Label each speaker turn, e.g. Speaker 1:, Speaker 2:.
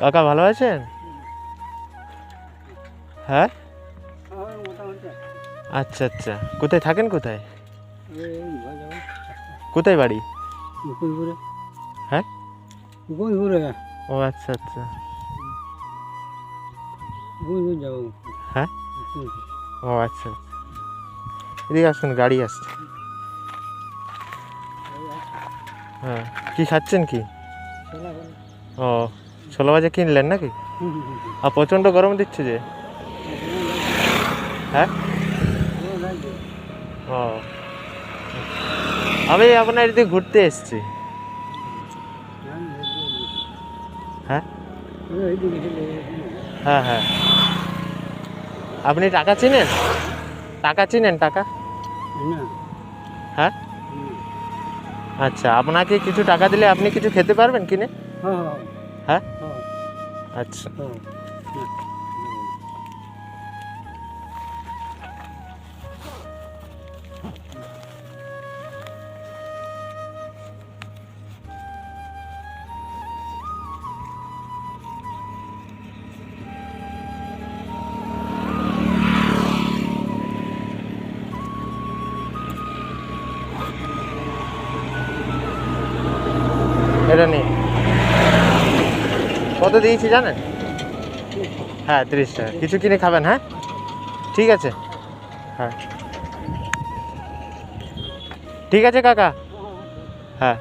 Speaker 1: কাকা ভালো আছেন? হ্যাঁ? আচ্ছা আচ্ছা। কোথায় থাকেন কোথায়? কোথায় বাড়ি? হ্যাঁ? ও আচ্ছা আচ্ছা। হ্যাঁ? ও আচ্ছা আচ্ছা। এদিকে আসুন, গাড়ি আসছে। হ্যাঁ কি খাচ্ছেন কি? ও ষোলো বাজে কিনলেন নাকি? আর প্রচণ্ড গরম দিচ্ছে যে। হ্যাঁ? ও। আমি আপনার এদিকে ঘুরতে এসেছি। হ্যাঁ? হ্যাঁ হ্যাঁ। আপনি টাকা চিনেন? টাকা চিনেন টাকা? হ্যাঁ? আচ্ছা আপনাকে কিছু টাকা দিলে আপনি কিছু খেতে পারবেন কিনে? হ্যাঁ। Ha? Oo. At Oo. Meron eh. কত দিয়েছি জানেন? হ্যাঁ তিরিশ টাকা। কিছু কিনে খাবেন হ্যাঁ? ঠিক আছে। হ্যাঁ। ঠিক আছে, কাকা? হ্যাঁ।